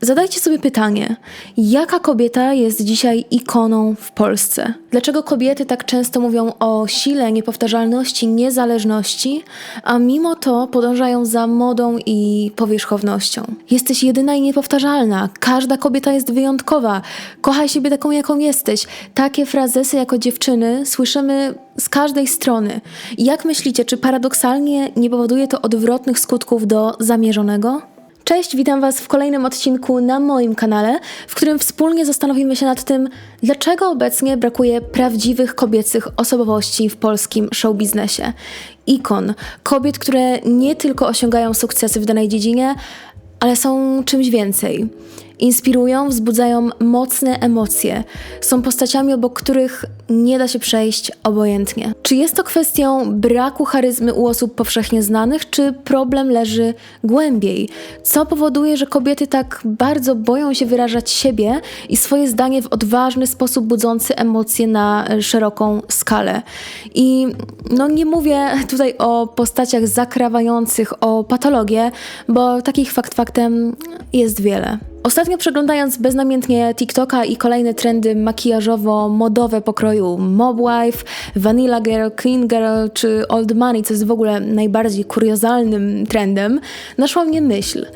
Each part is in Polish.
Zadajcie sobie pytanie, jaka kobieta jest dzisiaj ikoną w Polsce? Dlaczego kobiety tak często mówią o sile, niepowtarzalności, niezależności, a mimo to podążają za modą i powierzchownością? Jesteś jedyna i niepowtarzalna, każda kobieta jest wyjątkowa, kochaj siebie taką, jaką jesteś. Takie frazesy jako dziewczyny słyszymy z każdej strony. Jak myślicie, czy paradoksalnie nie powoduje to odwrotnych skutków do zamierzonego? Cześć, witam Was w kolejnym odcinku na moim kanale, w którym wspólnie zastanowimy się nad tym, dlaczego obecnie brakuje prawdziwych kobiecych osobowości w polskim showbiznesie. Ikon, kobiet, które nie tylko osiągają sukcesy w danej dziedzinie, ale są czymś więcej. Inspirują, wzbudzają mocne emocje. Są postaciami, obok których nie da się przejść obojętnie. Czy jest to kwestią braku charyzmy u osób powszechnie znanych, czy problem leży głębiej? Co powoduje, że kobiety tak bardzo boją się wyrażać siebie i swoje zdanie w odważny sposób budzący emocje na szeroką skalę? I no nie mówię tutaj o postaciach zakrawających o patologię, bo takich fakt faktem jest wiele. Ostatnio przeglądając beznamiętnie TikToka i kolejne trendy makijażowo-modowe pokroju Mobwife, Vanilla Girl, Clean Girl czy Old Money, co jest w ogóle najbardziej kuriozalnym trendem, naszła mnie myśl.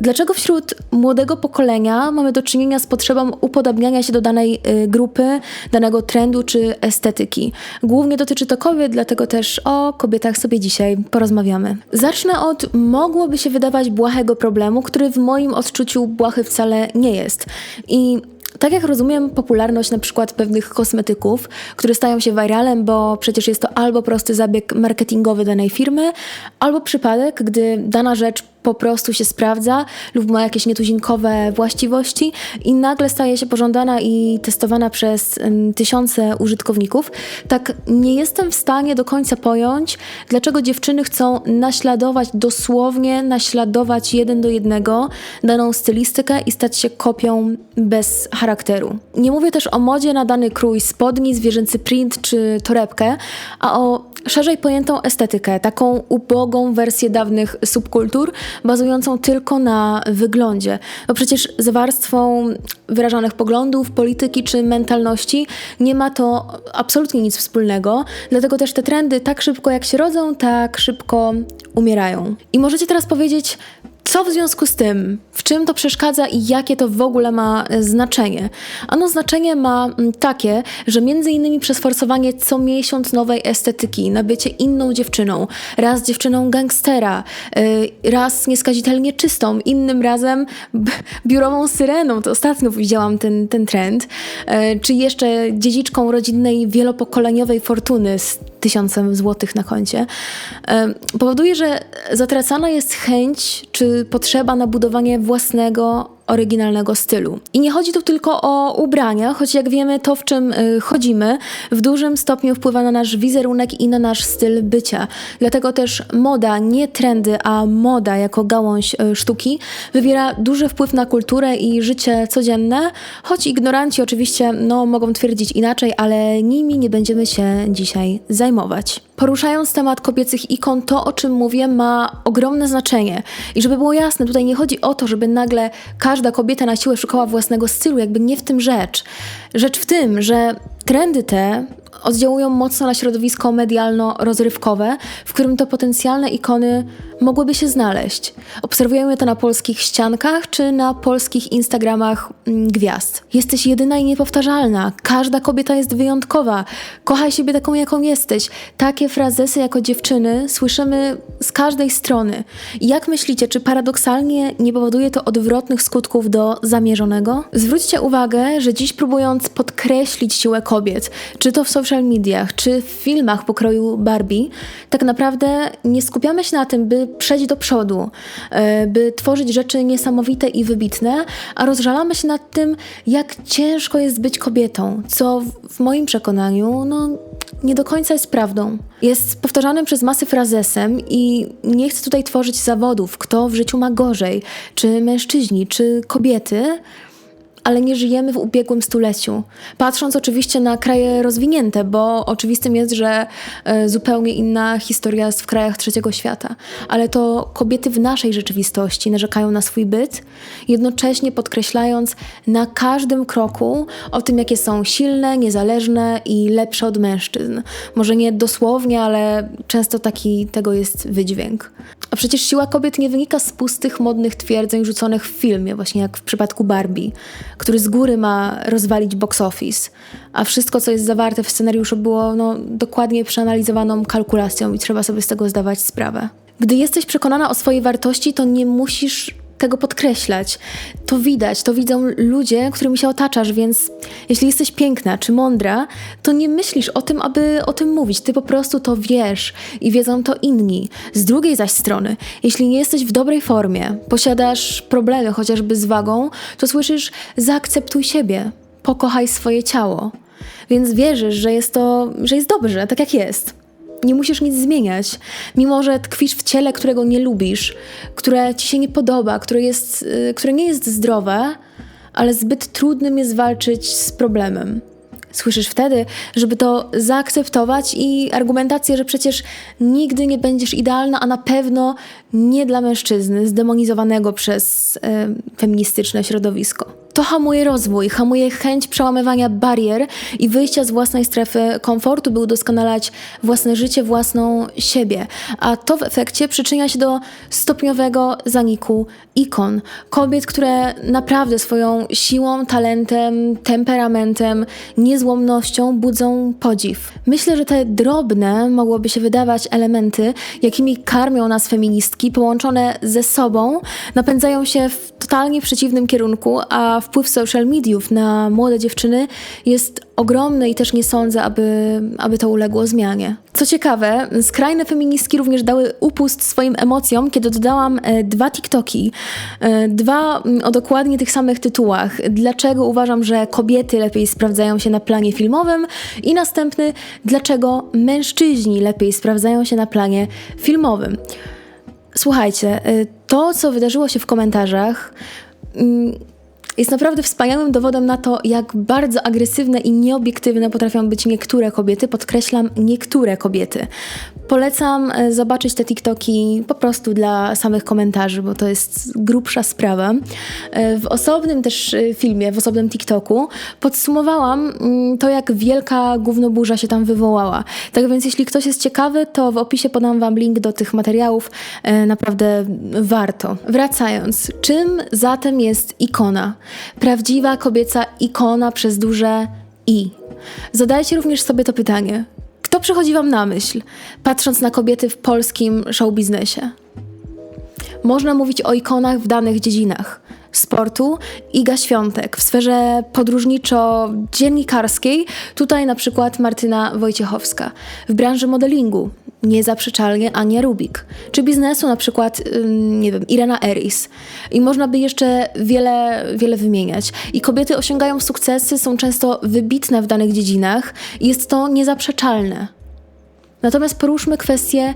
Dlaczego wśród młodego pokolenia mamy do czynienia z potrzebą upodabniania się do danej y, grupy, danego trendu czy estetyki? Głównie dotyczy to kobiet, dlatego też o kobietach sobie dzisiaj porozmawiamy. Zacznę od mogłoby się wydawać błahego problemu, który w moim odczuciu błahy wcale nie jest. I tak jak rozumiem popularność na przykład pewnych kosmetyków, które stają się viralem, bo przecież jest to albo prosty zabieg marketingowy danej firmy, albo przypadek, gdy dana rzecz po prostu się sprawdza lub ma jakieś nietuzinkowe właściwości i nagle staje się pożądana i testowana przez tysiące użytkowników, tak nie jestem w stanie do końca pojąć, dlaczego dziewczyny chcą naśladować, dosłownie naśladować jeden do jednego daną stylistykę i stać się kopią bez charakteru. Nie mówię też o modzie na dany krój spodni, zwierzęcy print czy torebkę, a o szerzej pojętą estetykę, taką ubogą wersję dawnych subkultur, bazującą tylko na wyglądzie. Bo przecież z warstwą wyrażanych poglądów, polityki czy mentalności nie ma to absolutnie nic wspólnego, dlatego też te trendy tak szybko jak się rodzą, tak szybko umierają. I możecie teraz powiedzieć, co w związku z tym? W czym to przeszkadza i jakie to w ogóle ma e, znaczenie? Ano znaczenie ma mm, takie, że między innymi przez forsowanie co miesiąc nowej estetyki, na bycie inną dziewczyną, raz dziewczyną gangstera, yy, raz nieskazitelnie czystą, innym razem biurową syreną, to ostatnio widziałam ten, ten trend, yy, czy jeszcze dziedziczką rodzinnej wielopokoleniowej fortuny z tysiącem złotych na koncie, powoduje, że zatracana jest chęć czy potrzeba na budowanie własnego oryginalnego stylu. I nie chodzi tu tylko o ubrania, choć jak wiemy, to w czym y, chodzimy w dużym stopniu wpływa na nasz wizerunek i na nasz styl bycia. Dlatego też moda, nie trendy, a moda jako gałąź y, sztuki wywiera duży wpływ na kulturę i życie codzienne, choć ignoranci oczywiście no, mogą twierdzić inaczej, ale nimi nie będziemy się dzisiaj zajmować. Poruszając temat kobiecych ikon, to o czym mówię ma ogromne znaczenie. I żeby było jasne, tutaj nie chodzi o to, żeby nagle każda kobieta na siłę szukała własnego stylu, jakby nie w tym rzecz. Rzecz w tym, że trendy te oddziałują mocno na środowisko medialno-rozrywkowe, w którym to potencjalne ikony mogłyby się znaleźć. Obserwujemy to na polskich ściankach czy na polskich Instagramach mm, gwiazd. Jesteś jedyna i niepowtarzalna. Każda kobieta jest wyjątkowa. Kochaj siebie taką, jaką jesteś. Takie frazesy jako dziewczyny słyszymy z każdej strony. Jak myślicie, czy paradoksalnie nie powoduje to odwrotnych skutków do zamierzonego? Zwróćcie uwagę, że dziś próbując podkreślić siłę kobiet, czy to w social mediach, czy w filmach pokroju Barbie, tak naprawdę nie skupiamy się na tym, by przejść do przodu, e, by tworzyć rzeczy niesamowite i wybitne, a rozżalamy się nad tym, jak ciężko jest być kobietą, co w moim przekonaniu, no, nie do końca jest prawdą. Jest powtarzanym przez masy frazesem i nie chcę tutaj tworzyć zawodów, kto w życiu ma gorzej, czy mężczyźni, czy kobiety, ale nie żyjemy w ubiegłym stuleciu. Patrząc oczywiście na kraje rozwinięte, bo oczywistym jest, że e, zupełnie inna historia jest w krajach trzeciego świata, ale to kobiety w naszej rzeczywistości narzekają na swój byt, jednocześnie podkreślając na każdym kroku o tym, jakie są silne, niezależne i lepsze od mężczyzn. Może nie dosłownie, ale często taki tego jest wydźwięk. A przecież siła kobiet nie wynika z pustych, modnych twierdzeń rzuconych w filmie, właśnie jak w przypadku Barbie, który z góry ma rozwalić box office, a wszystko, co jest zawarte w scenariuszu, było no, dokładnie przeanalizowaną kalkulacją i trzeba sobie z tego zdawać sprawę. Gdy jesteś przekonana o swojej wartości, to nie musisz tego podkreślać. To widać, to widzą ludzie, którymi się otaczasz, więc jeśli jesteś piękna czy mądra, to nie myślisz o tym, aby o tym mówić. Ty po prostu to wiesz i wiedzą to inni. Z drugiej zaś strony, jeśli nie jesteś w dobrej formie, posiadasz problemy chociażby z wagą, to słyszysz zaakceptuj siebie, pokochaj swoje ciało. Więc wierzysz, że jest to, że jest dobrze, tak jak jest. Nie musisz nic zmieniać, mimo że tkwisz w ciele, którego nie lubisz, które ci się nie podoba, które, jest, y, które nie jest zdrowe, ale zbyt trudnym jest walczyć z problemem. Słyszysz wtedy, żeby to zaakceptować i argumentację, że przecież nigdy nie będziesz idealna, a na pewno nie dla mężczyzny zdemonizowanego przez y, feministyczne środowisko. To hamuje rozwój, hamuje chęć przełamywania barier i wyjścia z własnej strefy komfortu, by udoskonalać własne życie, własną siebie. A to w efekcie przyczynia się do stopniowego zaniku ikon. Kobiet, które naprawdę swoją siłą, talentem, temperamentem, niezłomnością budzą podziw. Myślę, że te drobne, mogłoby się wydawać, elementy, jakimi karmią nas feministki, połączone ze sobą, napędzają się w totalnie przeciwnym kierunku, a wpływ social mediów na młode dziewczyny jest ogromny i też nie sądzę, aby, aby to uległo zmianie. Co ciekawe, skrajne feministki również dały upust swoim emocjom, kiedy dodałam e, dwa TikToki. E, dwa mm, o dokładnie tych samych tytułach. Dlaczego uważam, że kobiety lepiej sprawdzają się na planie filmowym i następny, dlaczego mężczyźni lepiej sprawdzają się na planie filmowym. Słuchajcie, e, to co wydarzyło się w komentarzach mm, jest naprawdę wspaniałym dowodem na to, jak bardzo agresywne i nieobiektywne potrafią być niektóre kobiety, podkreślam niektóre kobiety. Polecam e, zobaczyć te TikToki po prostu dla samych komentarzy, bo to jest grubsza sprawa. E, w osobnym też e, filmie, w osobnym TikToku podsumowałam mm, to, jak wielka gównoburza się tam wywołała. Tak więc jeśli ktoś jest ciekawy, to w opisie podam Wam link do tych materiałów. Naprawdę warto. Wracając, czym zatem jest ikona? Prawdziwa kobieca ikona przez duże i. Zadajcie również sobie to pytanie. Przychodzi Wam na myśl, patrząc na kobiety w polskim showbiznesie? Można mówić o ikonach w danych dziedzinach sportu Iga Świątek. W sferze podróżniczo-dziennikarskiej tutaj na przykład Martyna Wojciechowska. W branży modelingu niezaprzeczalnie Ania Rubik. Czy biznesu na przykład, nie wiem, Irena Eris. I można by jeszcze wiele, wiele wymieniać. I kobiety osiągają sukcesy, są często wybitne w danych dziedzinach i jest to niezaprzeczalne. Natomiast poruszmy kwestię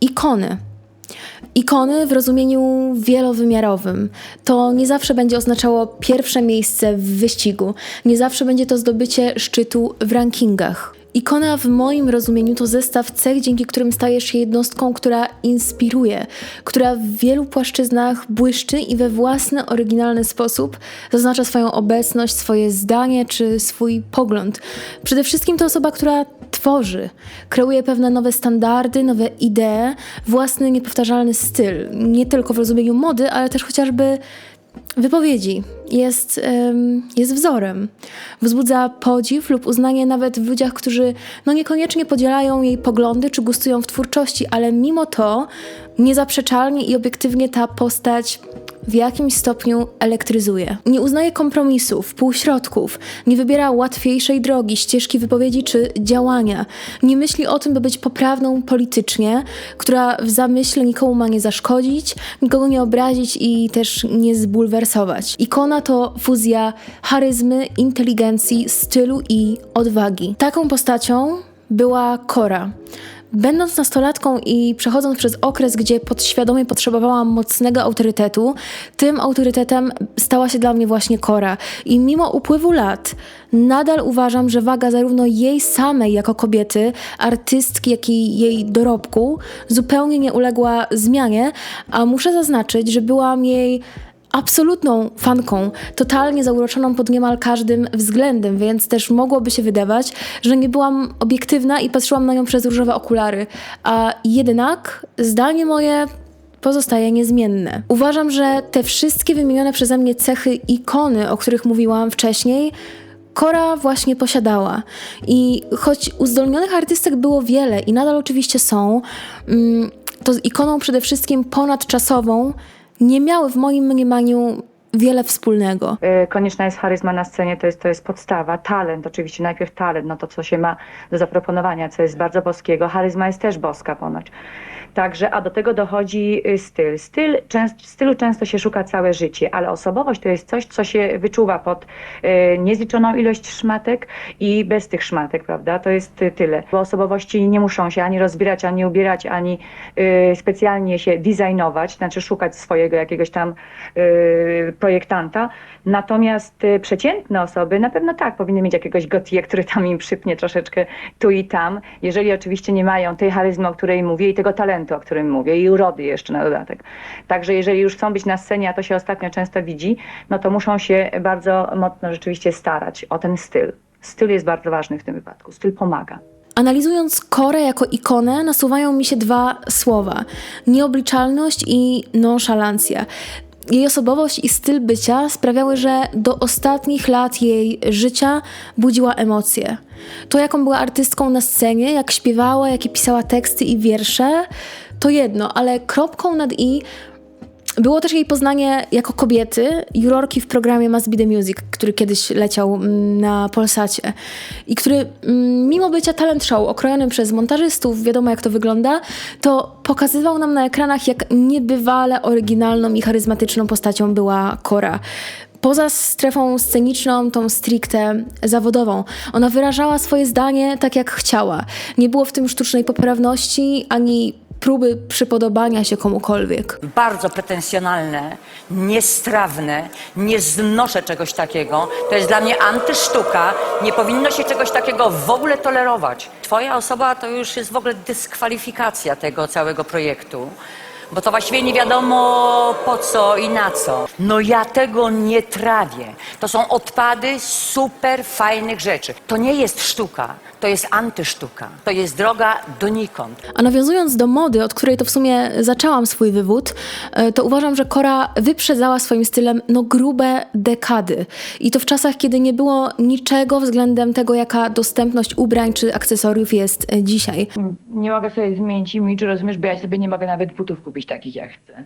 ikony. Ikony w rozumieniu wielowymiarowym. To nie zawsze będzie oznaczało pierwsze miejsce w wyścigu, nie zawsze będzie to zdobycie szczytu w rankingach. Ikona w moim rozumieniu to zestaw cech, dzięki którym stajesz się jednostką, która inspiruje, która w wielu płaszczyznach błyszczy i we własny, oryginalny sposób zaznacza swoją obecność, swoje zdanie czy swój pogląd. Przede wszystkim to osoba, która tworzy, kreuje pewne nowe standardy, nowe idee, własny, niepowtarzalny styl. Nie tylko w rozumieniu mody, ale też chociażby wypowiedzi, jest, jest wzorem. Wzbudza podziw lub uznanie nawet w ludziach, którzy no niekoniecznie podzielają jej poglądy czy gustują w twórczości, ale mimo to niezaprzeczalnie i obiektywnie ta postać w jakimś stopniu elektryzuje. Nie uznaje kompromisów, półśrodków, nie wybiera łatwiejszej drogi, ścieżki wypowiedzi czy działania. Nie myśli o tym, by być poprawną politycznie, która w zamyśle nikomu ma nie zaszkodzić, nikogo nie obrazić i też nie zbulwersować. Ikona to fuzja charyzmy, inteligencji, stylu i odwagi. Taką postacią była Kora Będąc nastolatką i przechodząc przez okres, gdzie podświadomie potrzebowałam mocnego autorytetu, tym autorytetem stała się dla mnie właśnie Kora. I mimo upływu lat, nadal uważam, że waga zarówno jej samej jako kobiety, artystki, jak i jej dorobku zupełnie nie uległa zmianie, a muszę zaznaczyć, że byłam jej absolutną fanką, totalnie zauroczoną pod niemal każdym względem, więc też mogłoby się wydawać, że nie byłam obiektywna i patrzyłam na nią przez różowe okulary. A jednak zdanie moje pozostaje niezmienne. Uważam, że te wszystkie wymienione przeze mnie cechy ikony, o których mówiłam wcześniej, Kora właśnie posiadała. I choć uzdolnionych artystek było wiele i nadal oczywiście są, mm, to z ikoną przede wszystkim ponadczasową nie miały w moim mniemaniu wiele wspólnego. Y, Konieczna jest charyzma na scenie, to jest, to jest podstawa. Talent, oczywiście najpierw talent, no to co się ma do zaproponowania, co jest bardzo boskiego. Charyzma jest też boska ponoć. Także, a do tego dochodzi y, styl. styl częst, stylu często się szuka całe życie, ale osobowość to jest coś, co się wyczuwa pod y, niezliczoną ilość szmatek i bez tych szmatek, prawda? To jest y, tyle. Bo osobowości nie muszą się ani rozbierać, ani ubierać, ani y, specjalnie się designować, znaczy szukać swojego jakiegoś tam y, projektanta. Natomiast y, przeciętne osoby na pewno tak, powinny mieć jakiegoś gotie, który tam im przypnie troszeczkę tu i tam, jeżeli oczywiście nie mają tej charyzmy, o której mówię i tego talentu, o którym mówię i urody jeszcze na dodatek. Także jeżeli już chcą być na scenie, a to się ostatnio często widzi, no to muszą się bardzo mocno rzeczywiście starać o ten styl. Styl jest bardzo ważny w tym wypadku. Styl pomaga. Analizując Korę jako ikonę, nasuwają mi się dwa słowa: nieobliczalność i nonszalancja. Jej osobowość i styl bycia sprawiały, że do ostatnich lat jej życia budziła emocje. To, jaką była artystką na scenie, jak śpiewała, jakie pisała teksty i wiersze, to jedno, ale kropką nad i było też jej poznanie jako kobiety, jurorki w programie Must Be The Music, który kiedyś leciał mm, na Polsacie i który mm, mimo bycia talent show okrojonym przez montażystów, wiadomo jak to wygląda, to pokazywał nam na ekranach, jak niebywale oryginalną i charyzmatyczną postacią była Kora. Poza strefą sceniczną, tą stricte zawodową, ona wyrażała swoje zdanie tak jak chciała. Nie było w tym sztucznej poprawności ani próby przypodobania się komukolwiek. bardzo pretensjonalne, niestrawne, nie znoszę czegoś takiego. To jest dla mnie antysztuka, nie powinno się czegoś takiego w ogóle tolerować. Twoja osoba to już jest w ogóle dyskwalifikacja tego całego projektu. Bo to właściwie nie wiadomo po co i na co. No ja tego nie trawię. To są odpady super fajnych rzeczy. To nie jest sztuka, to jest antysztuka. To jest droga donikąd. A nawiązując do mody, od której to w sumie zaczęłam swój wywód, e, to uważam, że Kora wyprzedzała swoim stylem no grube dekady. I to w czasach, kiedy nie było niczego względem tego, jaka dostępność ubrań czy akcesoriów jest e, dzisiaj. Nie mogę sobie zmienić imidżu, rozumiesz, bo ja sobie nie mogę nawet butów kupić takich, jak chcę.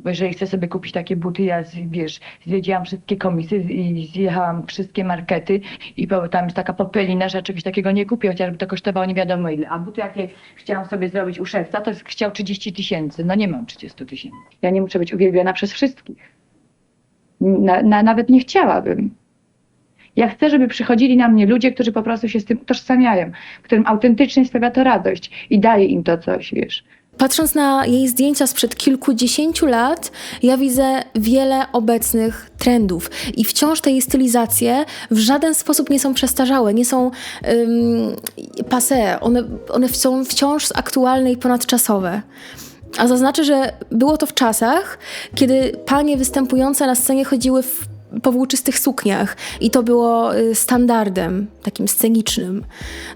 Bo jeżeli chcę sobie kupić takie buty, ja, wiesz, zwiedziłam wszystkie komisy i zjechałam wszystkie markety i tam jest taka popelina, że czegoś takiego nie kupię, chociażby to kosztowało nie wiadomo ile. A buty, jakie chciałam sobie zrobić u szewca, to chciał 30 tysięcy. No nie mam 30 tysięcy. Ja nie muszę być uwielbiona przez wszystkich. Na, na, nawet nie chciałabym. Ja chcę, żeby przychodzili na mnie ludzie, którzy po prostu się z tym utożsamiają, którym autentycznie sprawia to radość i daje im to coś, wiesz. Patrząc na jej zdjęcia sprzed kilkudziesięciu lat, ja widzę wiele obecnych trendów i wciąż te jej stylizacje w żaden sposób nie są przestarzałe, nie są um, one, one są wciąż aktualne i ponadczasowe. A zaznaczę, że było to w czasach, kiedy panie występujące na scenie chodziły w powłóczystych sukniach i to było y, standardem, takim scenicznym.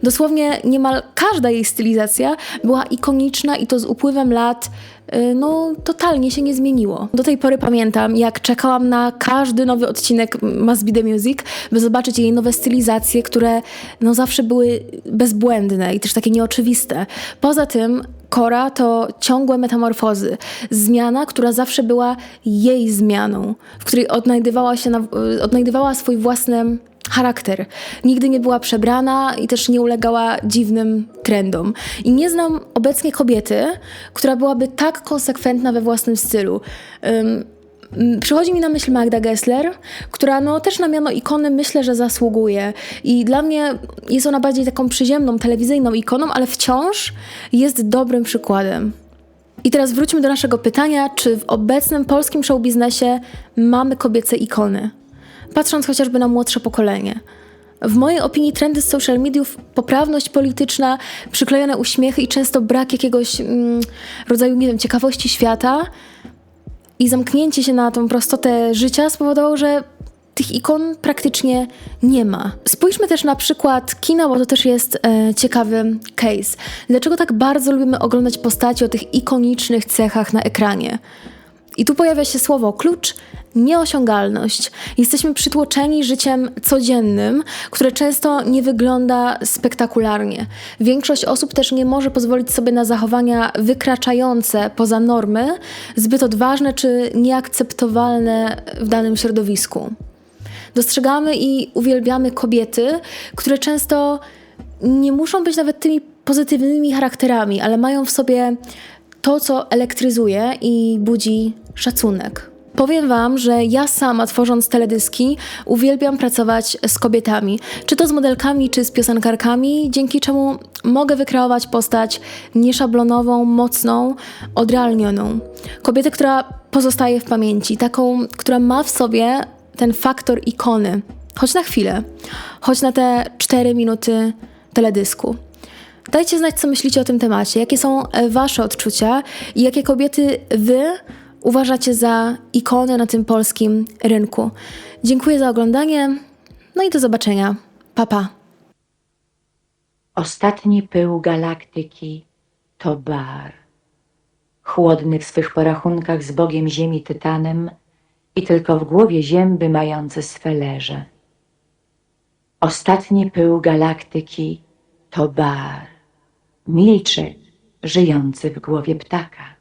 Dosłownie niemal każda jej stylizacja była ikoniczna i to z upływem lat y, no totalnie się nie zmieniło. Do tej pory pamiętam, jak czekałam na każdy nowy odcinek Must Be The Music, by zobaczyć jej nowe stylizacje, które no zawsze były bezbłędne i też takie nieoczywiste. Poza tym Kora to ciągłe metamorfozy. Zmiana, która zawsze była jej zmianą, w której odnajdywała, się na, odnajdywała swój własny charakter. Nigdy nie była przebrana i też nie ulegała dziwnym trendom. I nie znam obecnie kobiety, która byłaby tak konsekwentna we własnym stylu. Mm, Przychodzi mi na myśl Magda Gessler, która no, też na miano ikony myślę, że zasługuje. I dla mnie jest ona bardziej taką przyziemną, telewizyjną ikoną, ale wciąż jest dobrym przykładem. I teraz wróćmy do naszego pytania, czy w obecnym polskim showbiznesie mamy kobiece ikony? Patrząc chociażby na młodsze pokolenie. W mojej opinii trendy z social mediów, poprawność polityczna, przyklejone uśmiechy i często brak jakiegoś mm, rodzaju, nie wiem, ciekawości świata i zamknięcie się na tą prostotę życia spowodowało, że tych ikon praktycznie nie ma. Spójrzmy też na przykład kina, bo to też jest e, ciekawy case. Dlaczego tak bardzo lubimy oglądać postaci o tych ikonicznych cechach na ekranie? I tu pojawia się słowo klucz nieosiągalność. Jesteśmy przytłoczeni życiem codziennym, które często nie wygląda spektakularnie. Większość osób też nie może pozwolić sobie na zachowania wykraczające poza normy, zbyt odważne czy nieakceptowalne w danym środowisku. Dostrzegamy i uwielbiamy kobiety, które często nie muszą być nawet tymi pozytywnymi charakterami, ale mają w sobie to, co elektryzuje i budzi szacunek. Powiem Wam, że ja sama tworząc teledyski uwielbiam pracować z kobietami, czy to z modelkami, czy z piosenkarkami, dzięki czemu mogę wykreować postać nieszablonową, mocną, odrealnioną. Kobietę, która pozostaje w pamięci, taką, która ma w sobie ten faktor ikony, choć na chwilę, choć na te 4 minuty teledysku. Dajcie znać, co myślicie o tym temacie, jakie są e, Wasze odczucia i jakie kobiety Wy uważacie za ikony na tym polskim rynku. Dziękuję za oglądanie, no i do zobaczenia. Pa, pa. Ostatni pył galaktyki to bar. Chłodny w swych porachunkach z Bogiem Ziemi Tytanem i tylko w głowie zięby mające swe leże. Ostatni pył galaktyki to bar. Milczy, żyjący w głowie ptaka.